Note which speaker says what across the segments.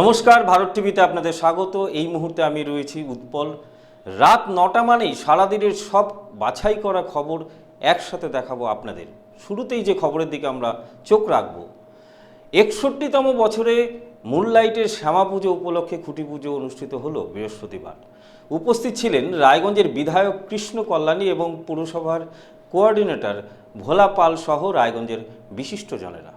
Speaker 1: নমস্কার ভারত টিভিতে আপনাদের স্বাগত এই মুহূর্তে আমি রয়েছি উৎপল রাত নটা মানেই সারাদিনের সব বাছাই করা খবর একসাথে দেখাবো আপনাদের শুরুতেই যে খবরের দিকে আমরা চোখ রাখব একষট্টিতম বছরে মুনলাইটের শ্যামা পুজো উপলক্ষে খুঁটি পুজো অনুষ্ঠিত হল বৃহস্পতিবার উপস্থিত ছিলেন রায়গঞ্জের বিধায়ক কৃষ্ণ কল্যাণী এবং পুরসভার কোঅর্ডিনেটর ভোলা পাল সহ রায়গঞ্জের বিশিষ্টজনেরা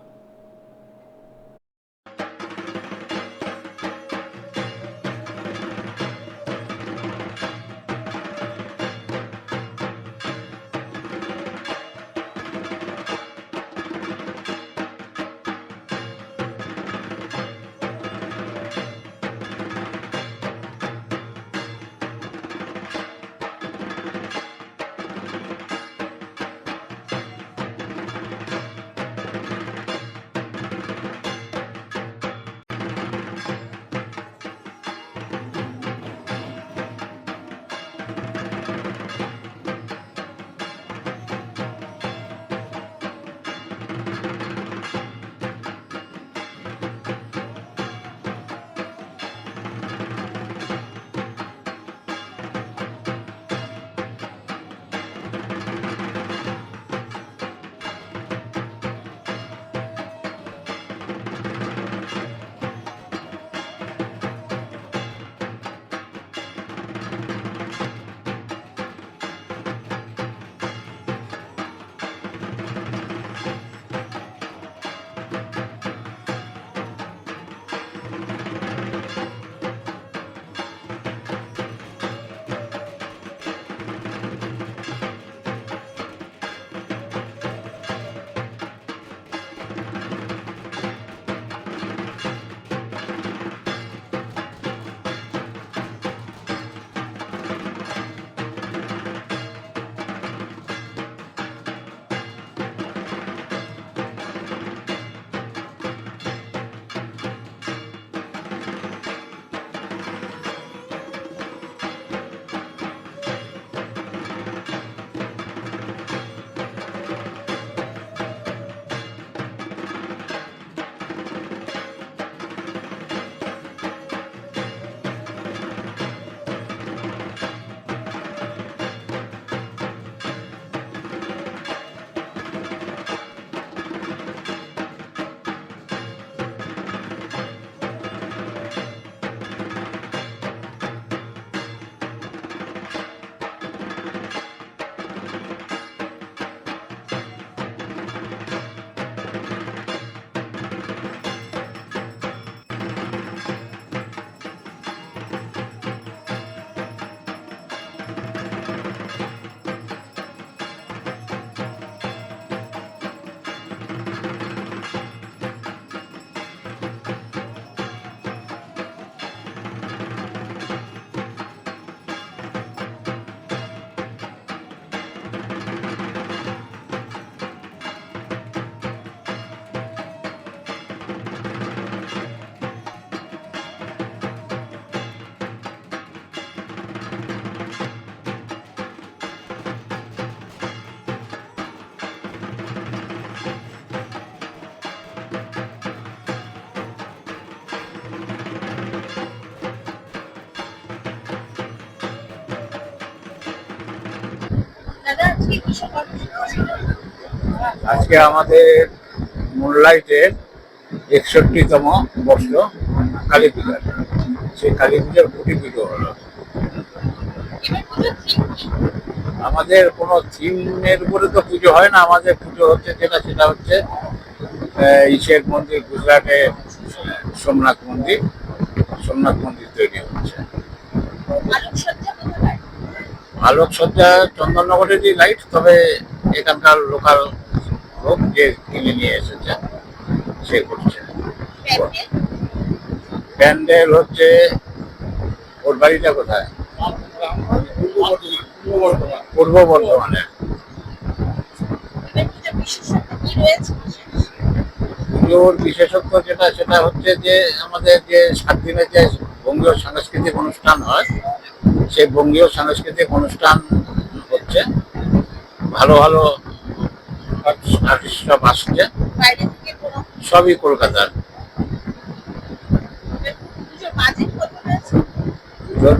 Speaker 2: আজকে আমাদের মুনলাইটের একষট্টিতম বর্ষ কালী পূজার সেই কালী পূজার কুটি পুজো হলো আমাদের কোনো থিমের উপরে তো পুজো হয় না আমাদের পুজো হচ্ছে যেটা সেটা হচ্ছে ইসের মন্দির গুজরাটে সোমনাথ মন্দির সোমনাথ মন্দির তৈরি হচ্ছে আলোকসজ্জা চন্দননগরেরই লাইট তবে এখানকার লোকাল লোক যে কিনে নিয়ে এসেছে সে করছে প্যান্ডেল হচ্ছে ওর বাড়িটা কোথায় পূর্ব বর্ধমানে পুজোর বিশেষত্ব যেটা সেটা হচ্ছে যে আমাদের যে সাত দিনের যে বঙ্গীয় সাংস্কৃতিক অনুষ্ঠান হয় সেই বঙ্গীয় সাংস্কৃতিক অনুষ্ঠান হচ্ছে ভালো ভালো আর্টিস্ট সব আসছে সবই কলকাতার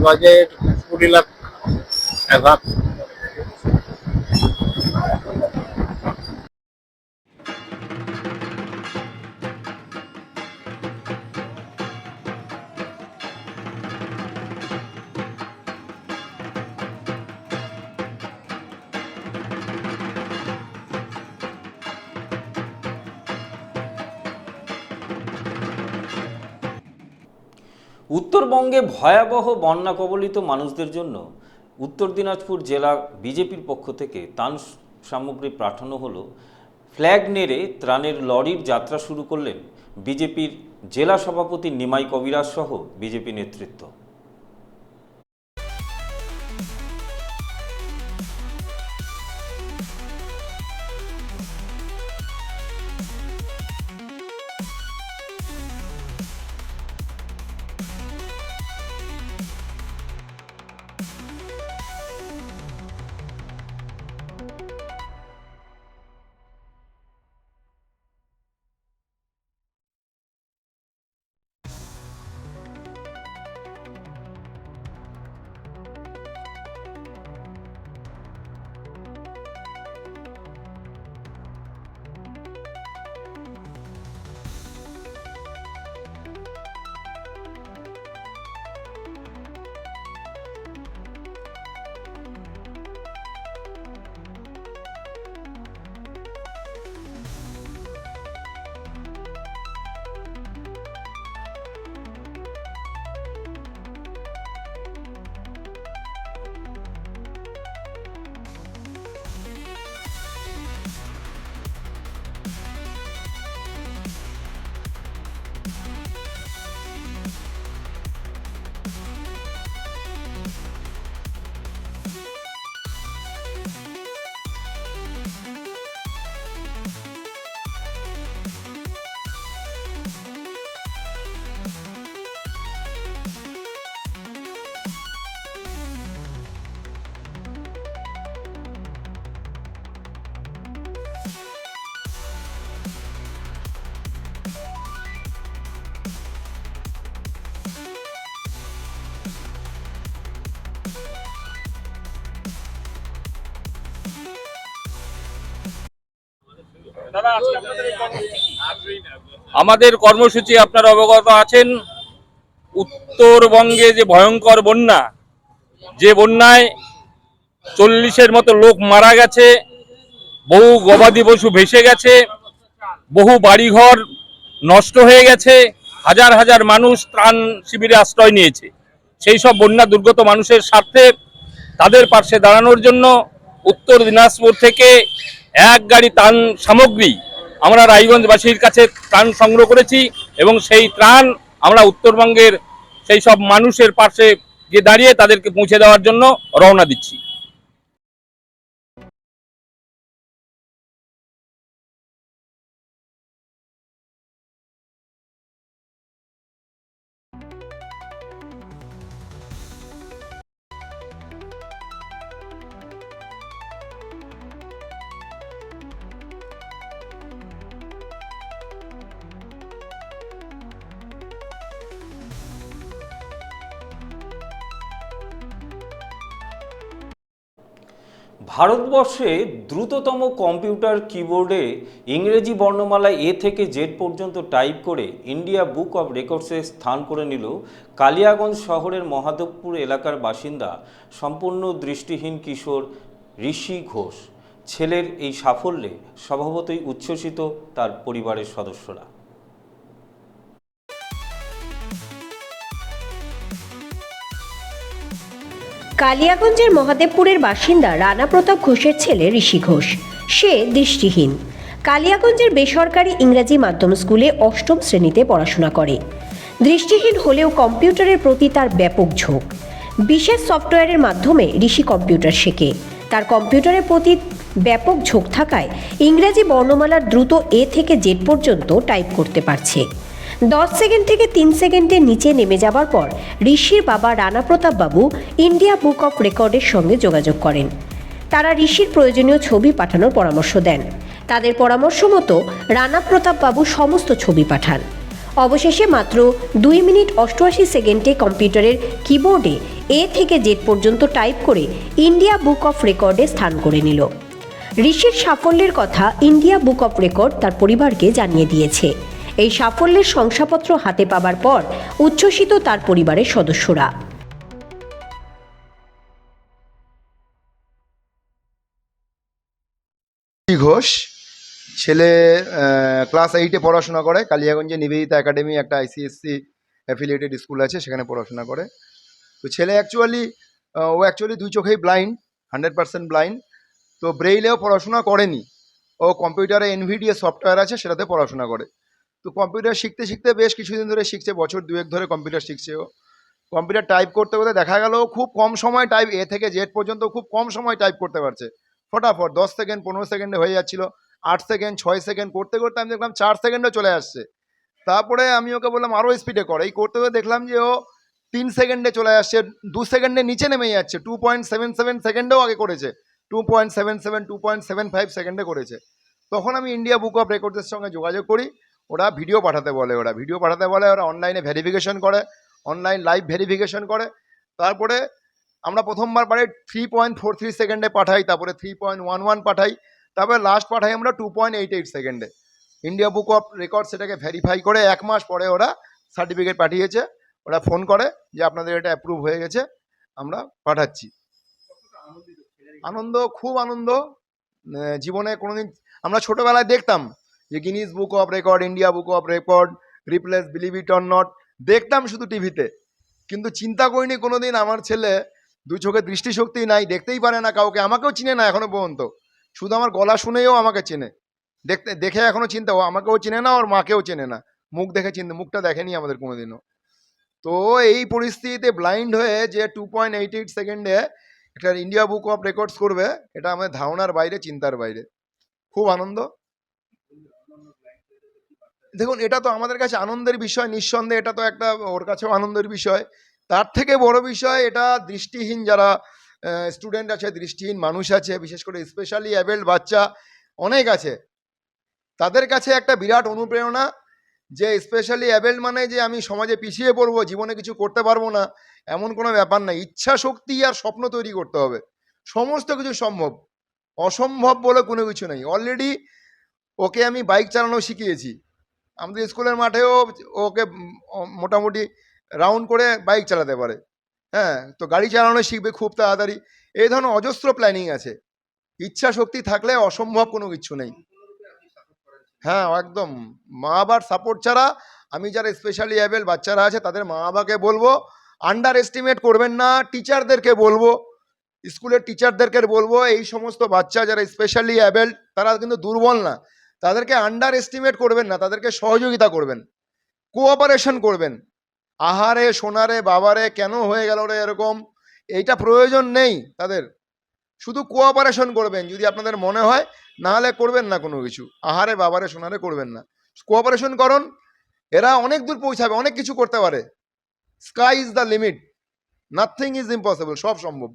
Speaker 2: বাজেট কুড়ি লাখ এক
Speaker 1: উত্তরবঙ্গে ভয়াবহ বন্যা কবলিত মানুষদের জন্য উত্তর দিনাজপুর জেলা বিজেপির পক্ষ থেকে ত্রাণ সামগ্রী পাঠানো হলো ফ্ল্যাগ নেড়ে ত্রাণের লরির যাত্রা শুরু করলেন বিজেপির জেলা সভাপতি নিমাই কবিরাজ সহ বিজেপি নেতৃত্ব আমাদের কর্মসূচি আপনারা অবগত আছেন উত্তরবঙ্গে যে ভয়ঙ্কর বন্যা যে বন্যায় চল্লিশের মতো লোক মারা গেছে বহু গবাদি পশু ভেসে গেছে বহু বাড়িঘর নষ্ট হয়ে গেছে হাজার হাজার মানুষ ত্রাণ শিবিরে আশ্রয় নিয়েছে সেই সব বন্যা দুর্গত মানুষের স্বার্থে তাদের পাশে দাঁড়ানোর জন্য উত্তর দিনাজপুর থেকে এক গাড়ি ত্রাণ সামগ্রী আমরা রায়গঞ্জবাসীর কাছে ত্রাণ সংগ্রহ করেছি এবং সেই ত্রাণ আমরা উত্তরবঙ্গের সেই সব মানুষের পাশে গিয়ে দাঁড়িয়ে তাদেরকে পৌঁছে দেওয়ার জন্য রওনা দিচ্ছি ভারতবর্ষে দ্রুততম কম্পিউটার কিবোর্ডে ইংরেজি বর্ণমালা এ থেকে জেড পর্যন্ত টাইপ করে ইন্ডিয়া বুক অব রেকর্ডসে স্থান করে নিল কালিয়াগঞ্জ শহরের মহাদেবপুর এলাকার বাসিন্দা সম্পূর্ণ দৃষ্টিহীন কিশোর ঋষি ঘোষ ছেলের এই সাফল্যে স্বভাবতই উচ্ছ্বসিত তার পরিবারের সদস্যরা
Speaker 3: কালিয়াগঞ্জের মহাদেবপুরের বাসিন্দা রানা প্রতাপ ঘোষের ছেলে ঋষি ঘোষ সে দৃষ্টিহীন কালিয়াগঞ্জের বেসরকারি ইংরাজি মাধ্যম স্কুলে অষ্টম শ্রেণীতে পড়াশোনা করে দৃষ্টিহীন হলেও কম্পিউটারের প্রতি তার ব্যাপক ঝোঁক বিশেষ সফটওয়্যারের মাধ্যমে ঋষি কম্পিউটার শেখে তার কম্পিউটারের প্রতি ব্যাপক ঝোঁক থাকায় ইংরেজি বর্ণমালার দ্রুত এ থেকে জেড পর্যন্ত টাইপ করতে পারছে দশ সেকেন্ড থেকে তিন সেকেন্ডের নিচে নেমে যাবার পর ঋষির বাবা রানা প্রতাপ বাবু ইন্ডিয়া বুক অফ রেকর্ডের সঙ্গে যোগাযোগ করেন তারা ঋষির প্রয়োজনীয় ছবি পাঠানোর পরামর্শ দেন তাদের পরামর্শ মতো রানা প্রতাপ বাবু সমস্ত ছবি পাঠান অবশেষে মাত্র দুই মিনিট অষ্টআশি সেকেন্ডে কম্পিউটারের কিবোর্ডে এ থেকে জেড পর্যন্ত টাইপ করে ইন্ডিয়া বুক অফ রেকর্ডে স্থান করে নিল ঋষির সাফল্যের কথা ইন্ডিয়া বুক অফ রেকর্ড তার পরিবারকে জানিয়ে দিয়েছে এই সাফল্যের শংসাপত্র হাতে পাবার পর উচ্ছ্বসিত তার পরিবারের সদস্যরা
Speaker 4: ঘোষ ছেলে ক্লাস এইটে পড়াশোনা করে কালিয়াগঞ্জে নিবেদিতা একাডেমি একটা আইসিএসসি অ্যাফিলিয়েটেড স্কুল আছে সেখানে পড়াশোনা করে তো ছেলে অ্যাকচুয়ালি ও অ্যাকচুয়ালি দুই চোখেই ব্লাইন্ড হান্ড্রেড পার্সেন্ট ব্লাইন্ড তো ব্রেইলেও পড়াশোনা করেনি ও কম্পিউটারে এনভিডিএ সফটওয়্যার আছে সেটাতে পড়াশোনা করে তো কম্পিউটার শিখতে শিখতে বেশ কিছুদিন ধরে শিখছে বছর দুয়েক ধরে কম্পিউটার শিখছে ও কম্পিউটার টাইপ করতে করতে দেখা গেল খুব কম সময় টাইপ এ থেকে জেড পর্যন্ত খুব কম সময় টাইপ করতে পারছে ফটাফট দশ সেকেন্ড পনেরো সেকেন্ডে হয়ে যাচ্ছিল আট সেকেন্ড ছয় সেকেন্ড করতে করতে আমি দেখলাম চার সেকেন্ডও চলে আসছে তারপরে আমি ওকে বললাম আরও স্পিডে করে এই করতে করতে দেখলাম যে ও তিন সেকেন্ডে চলে আসছে দু সেকেন্ডে নিচে নেমে যাচ্ছে টু পয়েন্ট সেভেন সেভেন সেকেন্ডেও আগে করেছে two point seven seven two point seven five সেকেন্ডে করেছে তখন আমি ইন্ডিয়া বুক অফ রেকর্ডসের সঙ্গে যোগাযোগ করি ওরা ভিডিও পাঠাতে বলে ওরা ভিডিও পাঠাতে বলে ওরা অনলাইনে ভেরিফিকেশন করে অনলাইন লাইভ ভেরিফিকেশন করে তারপরে আমরা প্রথমবার পাঠাই থ্রি পয়েন্ট ফোর থ্রি সেকেন্ডে পাঠাই তারপরে থ্রি পয়েন্ট ওয়ান ওয়ান পাঠাই তারপরে লাস্ট পাঠাই আমরা টু পয়েন্ট এইট এইট সেকেন্ডে ইন্ডিয়া বুক অফ রেকর্ড সেটাকে ভেরিফাই করে এক মাস পরে ওরা সার্টিফিকেট পাঠিয়েছে ওরা ফোন করে যে আপনাদের এটা অ্যাপ্রুভ হয়ে গেছে আমরা পাঠাচ্ছি আনন্দ খুব আনন্দ জীবনে কোনোদিন আমরা ছোটোবেলায় দেখতাম যে Guinness book of record India book of record replace believe it or not দেখতাম শুধু টিভিতে কিন্তু চিন্তা করিনি কোনো দিন আমার ছেলে দু চোখে দৃষ্টিশক্তি নাই দেখতেই পারে না কাউকে আমাকেও চিনে না এখনো পর্যন্ত শুধু আমার গলা শুনেও আমাকে চেনে দেখতে দেখে এখনো চিন্তা আমাকেও চেনে না ওর মাকেও চেনে না মুখ দেখে চিনতে মুখটা দেখেনি আমাদের কোনোদিনও তো এই পরিস্থিতিতে ব্লাইন্ড হয়ে যে টু পয়েন্ট এইট এইট সেকেন্ডে একটা ইন্ডিয়া বুক অফ রেকর্ডস করবে এটা আমাদের ধারণার বাইরে চিন্তার বাইরে খুব আনন্দ দেখুন এটা তো আমাদের কাছে আনন্দের বিষয় নিঃসন্দেহে এটা তো একটা ওর কাছেও আনন্দের বিষয় তার থেকে বড় বিষয় এটা দৃষ্টিহীন যারা স্টুডেন্ট আছে দৃষ্টিহীন মানুষ আছে বিশেষ করে স্পেশালি অ্যাবেল্ড বাচ্চা অনেক আছে তাদের কাছে একটা বিরাট অনুপ্রেরণা যে স্পেশালি অ্যাবেল্ড মানে যে আমি সমাজে পিছিয়ে পড়বো জীবনে কিছু করতে পারবো না এমন কোনো ব্যাপার না ইচ্ছা শক্তি আর স্বপ্ন তৈরি করতে হবে সমস্ত কিছু সম্ভব অসম্ভব বলে কোনো কিছু নেই অলরেডি ওকে আমি বাইক চালানো শিখিয়েছি আমাদের স্কুলের মাঠেও ওকে মোটামুটি রাউন্ড করে বাইক চালাতে পারে হ্যাঁ তো গাড়ি চালানো শিখবে খুব তাড়াতাড়ি এই ধরনের অজস্র প্ল্যানিং আছে ইচ্ছা শক্তি থাকলে অসম্ভব কোনো কিছু নেই হ্যাঁ একদম মা বাবার সাপোর্ট ছাড়া আমি যারা স্পেশালি অ্যাবেল বাচ্চারা আছে তাদের মা বাবাকে বলবো আন্ডার এস্টিমেট করবেন না টিচারদেরকে বলবো স্কুলের টিচারদেরকে বলবো এই সমস্ত বাচ্চা যারা স্পেশালি অ্যাবেল তারা কিন্তু দুর্বল না তাদেরকে আন্ডার এস্টিমেট করবেন না তাদেরকে সহযোগিতা করবেন কোঅপারেশন করবেন আহারে সোনারে বাবারে কেন হয়ে গেল রে এরকম এইটা প্রয়োজন নেই তাদের শুধু কোঅপারেশন করবেন যদি আপনাদের মনে হয় নাহলে করবেন না কোনো কিছু আহারে বাবারে সোনারে করবেন না কোঅপারেশন করুন এরা অনেক দূর পৌঁছাবে অনেক কিছু করতে পারে sky is the limit nothing is impossible সব সম্ভব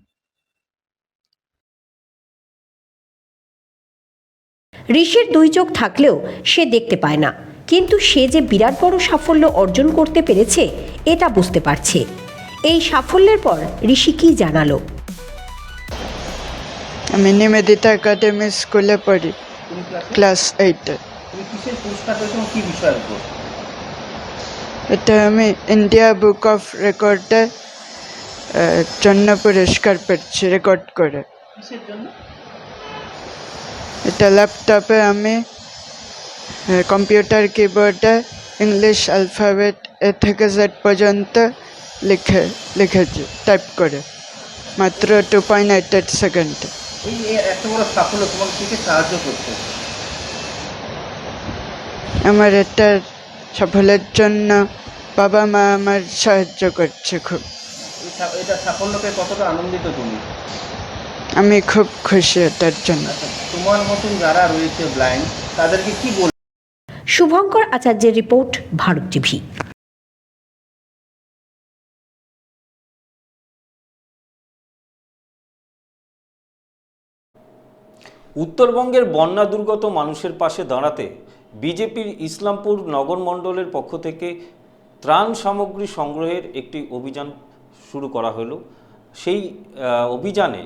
Speaker 3: ঋষির দুই চোখ থাকলেও সে দেখতে পায় না কিন্তু সে যে বিরাট বড় সাফল্য অর্জন করতে পেরেছে এটা বুঝতে পারছে এই সাফল্যের পর ঋষি কি জানালো
Speaker 5: আমি নিবেদিতা একাডেমি স্কুলে পড়ি ক্লাস এইটে এটা আমি ইন্ডিয়া বুক অফ রেকর্ডে জন্য পুরস্কার পেয়েছি রেকর্ড করে এটা ল্যাপটপে আমি কম্পিউটার কিবোর্ডে ইংলিশ অ্যালফাবেট এ থেকে জেড পর্যন্ত লিখে লিখেছি টাইপ করে মাত্র two point eight eight second আমার এটা সাফল্যের জন্য বাবা মা আমার সাহায্য করছে খুব
Speaker 6: সাফল্যকে কতটা আনন্দিত তুমি
Speaker 5: আমি খুব খুশি এটার জন্য
Speaker 6: তোমার মতন যারা রয়েছে ব্লাইন্ড তাদেরকে কি বল
Speaker 7: শুভঙ্কর আচার্যের রিপোর্ট ভারত টিভি
Speaker 1: উত্তরবঙ্গের বন্যা দুর্গত মানুষের পাশে দাঁড়াতে বিজেপির ইসলামপুর নগর মণ্ডলের পক্ষ থেকে ত্রাণ সামগ্রী সংগ্রহের একটি অভিযান শুরু করা হলো সেই অভিযানে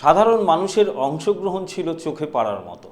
Speaker 1: সাধারণ মানুষের অংশগ্রহণ ছিল চোখে পাড়ার মতো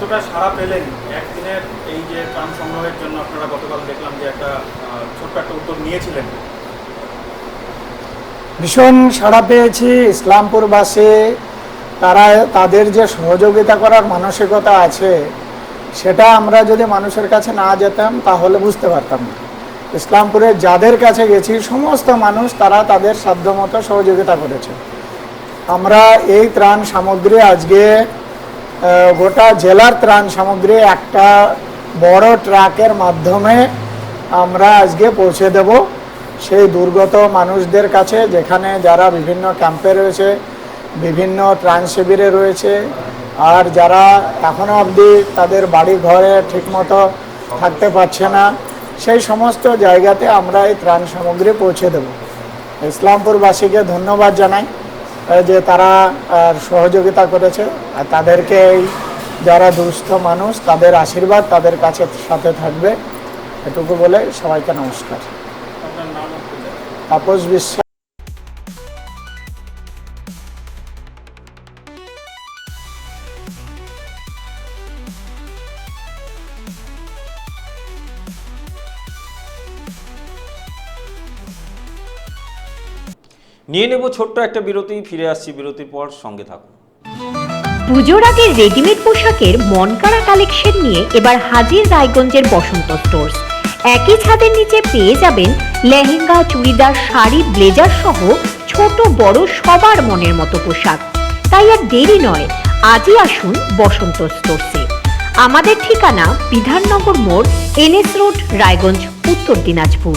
Speaker 8: কতটা সারা পেলেন একদিনের এই যে প্রাণ সংগ্রহের জন্য আপনারা গতকাল দেখলাম যে একটা ছোট্ট একটা উদ্যোগ নিয়েছিলেন
Speaker 9: ভীষণ সাড়া পেয়েছি ইসলামপুরবাসী তারা তাদের যে সহযোগিতা করার মানসিকতা আছে সেটা আমরা যদি মানুষের কাছে না যেতাম তাহলে বুঝতে পারতাম না ইসলামপুরে যাদের কাছে গেছি সমস্ত মানুষ তারা তাদের সাধ্যমতো সহযোগিতা করেছে আমরা এই ত্রাণ সামগ্রী আজকে গোটা জেলার ত্রাণ সামগ্রী একটা বড় ট্রাকের মাধ্যমে আমরা আজকে পৌঁছে দেব সেই দুর্গত মানুষদের কাছে যেখানে যারা বিভিন্ন ক্যাম্পে রয়েছে বিভিন্ন ত্রাণ শিবিরে রয়েছে আর যারা এখনও অবধি তাদের বাড়ি ঘরে ঠিকমতো থাকতে পারছে না সেই সমস্ত জায়গাতে আমরা এই ত্রাণ সামগ্রী পৌঁছে দেব ইসলামপুরবাসীকে ধন্যবাদ জানাই যে তারা সহযোগিতা করেছে আর তাদেরকে যারা দুস্থ মানুষ তাদের আশীর্বাদ তাদের কাছে সাথে থাকবে এটুকু বলে সবাইকে নমস্কার তাপস বিশ্বাস
Speaker 10: নিয়ে নেব ছোট্ট একটা বিরতি ফিরে আসছি বিরতির পর সঙ্গে থাকুন
Speaker 7: পুজোর আগে রেডিমেড পোশাকের মনকাড়া কালেকশন নিয়ে এবার হাজির রায়গঞ্জের বসন্ত স্টোর একই ছাদের নিচে পেয়ে যাবেন লেহেঙ্গা চুড়িদার শাড়ি ব্লেজার সহ ছোট বড় সবার মনের মতো পোশাক তাই আর দেরি নয় আজই আসুন বসন্ত স্টোরসে আমাদের ঠিকানা বিধাননগর মোড় এনএস রোড রায়গঞ্জ উত্তর দিনাজপুর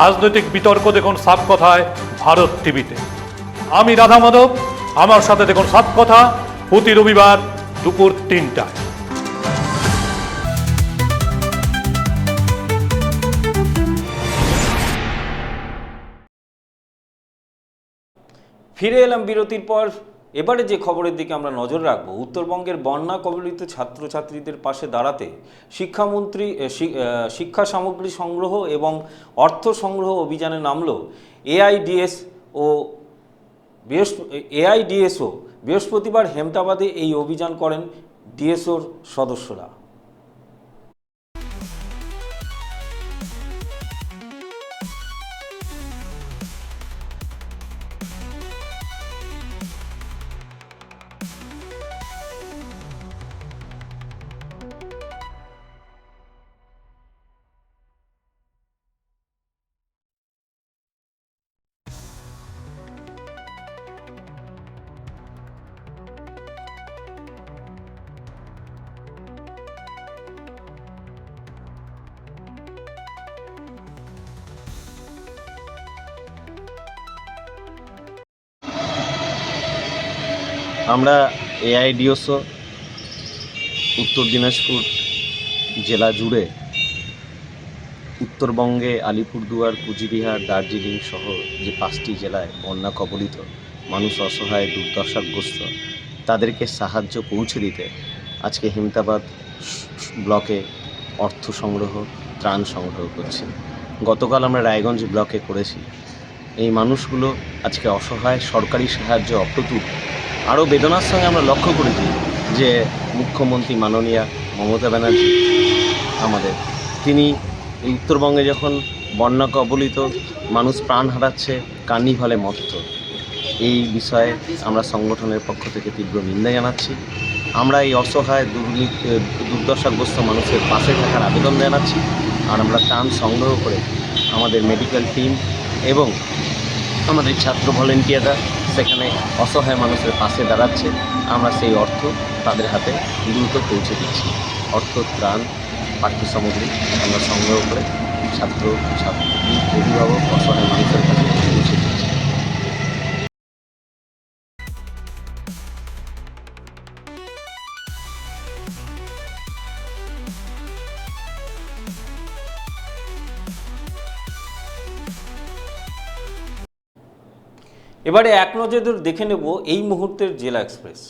Speaker 11: রাজনৈতিক বিতর্ক দেখুন সাপ কথায় ভারত টিভিতে আমি রাধা মাধব আমার সাথে দেখুন সাপ কথা প্রতি রবিবার দুপুর তিনটায়
Speaker 1: ফিরে এলাম বিরতির পর এবারে যে খবরের দিকে আমরা নজর রাখব উত্তরবঙ্গের বন্যা কবলিত ছাত্রছাত্রীদের পাশে দাঁড়াতে শিক্ষামন্ত্রী শিক্ষা সামগ্রী সংগ্রহ এবং অর্থ সংগ্রহ অভিযানে নামল এআইডিএস ও এআইডিএসও বৃহস্পতিবার হেমতাবাদে এই অভিযান করেন ডিএসওর সদস্যরা আমরা এআইডিওসও উত্তর দিনাজপুর জেলা জুড়ে উত্তরবঙ্গে আলিপুরদুয়ার কুচবিহার দার্জিলিং সহ যে পাঁচটি জেলায় বন্যা কবলিত মানুষ অসহায় দুর্দশাগ্রস্ত তাদেরকে সাহায্য পৌঁছে দিতে আজকে হিমতাবাদ ব্লকে অর্থ সংগ্রহ ত্রাণ সংগ্রহ করছি গতকাল আমরা রায়গঞ্জ ব্লকে করেছি এই মানুষগুলো আজকে অসহায় সরকারি সাহায্য অপ্রতুল আরও বেদনার সঙ্গে আমরা লক্ষ্য করেছি যে মুখ্যমন্ত্রী মাননীয়া মমতা ব্যানার্জি আমাদের তিনি উত্তরবঙ্গে যখন বন্যা কবলিত মানুষ প্রাণ হারাচ্ছে কার্নিভালে মত্ত এই বিষয়ে আমরা সংগঠনের পক্ষ থেকে তীব্র নিন্দা জানাচ্ছি আমরা এই অসহায় দুর্দশাগ্রস্ত মানুষের পাশে থাকার আবেদন জানাচ্ছি আর আমরা টান সংগ্রহ করে আমাদের মেডিকেল টিম এবং আমাদের ছাত্র ভলেন্টিয়াররা সেখানে অসহায় মানুষের পাশে দাঁড়াচ্ছে আমরা সেই অর্থ তাদের হাতে দ্রুত পৌঁছে দিচ্ছি অর্থ ত্রাণ পাঠ্য সামগ্রী আমরা সংগ্রহ করে ছাত্র ছাত্রী অভিভাবক অসহায় মানুষের এবারে এক নজর দেখে নেব এই মুহূর্তের জেলা এক্সপ্রেস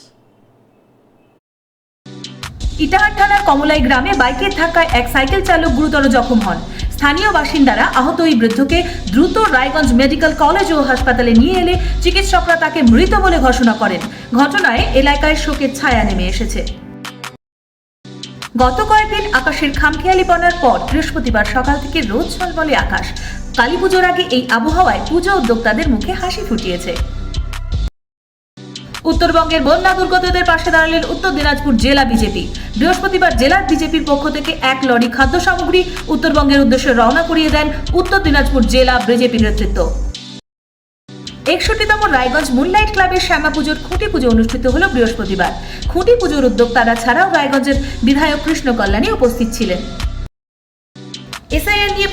Speaker 12: ইটাহার থানার কমলাই গ্রামে বাইকে থাকায় এক সাইকেল চালক গুরুতর জখম হন স্থানীয় বাসিন্দারা আহত ওই বৃদ্ধকে দ্রুত রায়গঞ্জ মেডিকেল কলেজ ও হাসপাতালে নিয়ে এলে চিকিৎসকরা তাকে মৃত বলে ঘোষণা করেন ঘটনায় এলাকায় শোকের ছায়া নেমে এসেছে গত কয়েকদিন আকাশের খামখেয়ালিপনার পর বৃহস্পতিবার সকাল থেকে রোদ বলে আকাশ কালী পুজোর আগে এই আবহাওয়ায় পূজা উদ্যোক্তাদের মুখে হাসি ফুটিয়েছে উত্তরবঙ্গের বন্যা দুর্গতদের পাশে দাঁড়ালেন উত্তর দিনাজপুর জেলা বিজেপি বৃহস্পতিবার জেলা বিজেপির পক্ষ থেকে এক লরি খাদ্য সামগ্রী উত্তরবঙ্গের উদ্দেশ্যে রওনা করিয়ে দেন উত্তর দিনাজপুর জেলা বিজেপি নেতৃত্ব একষট্টিতম রায়গঞ্জ মুনলাইট ক্লাবের শ্যামা পুজোর খুঁটি পুজো অনুষ্ঠিত হল বৃহস্পতিবার খুঁটি পুজোর উদ্যোক্তারা ছাড়াও রায়গঞ্জের বিধায়ক কৃষ্ণ কল্যাণী উপস্থিত ছিলেন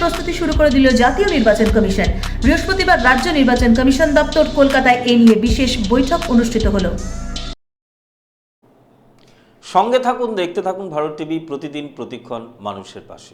Speaker 12: প্রস্তুতি শুরু করে দিল জাতীয় নির্বাচন কমিশন বৃহস্পতিবার রাজ্য নির্বাচন কমিশন দপ্তর কলকাতায় এ নিয়ে বিশেষ বৈঠক অনুষ্ঠিত হল
Speaker 1: সঙ্গে থাকুন দেখতে থাকুন ভারত টিভি প্রতিদিন প্রতিক্ষণ মানুষের পাশে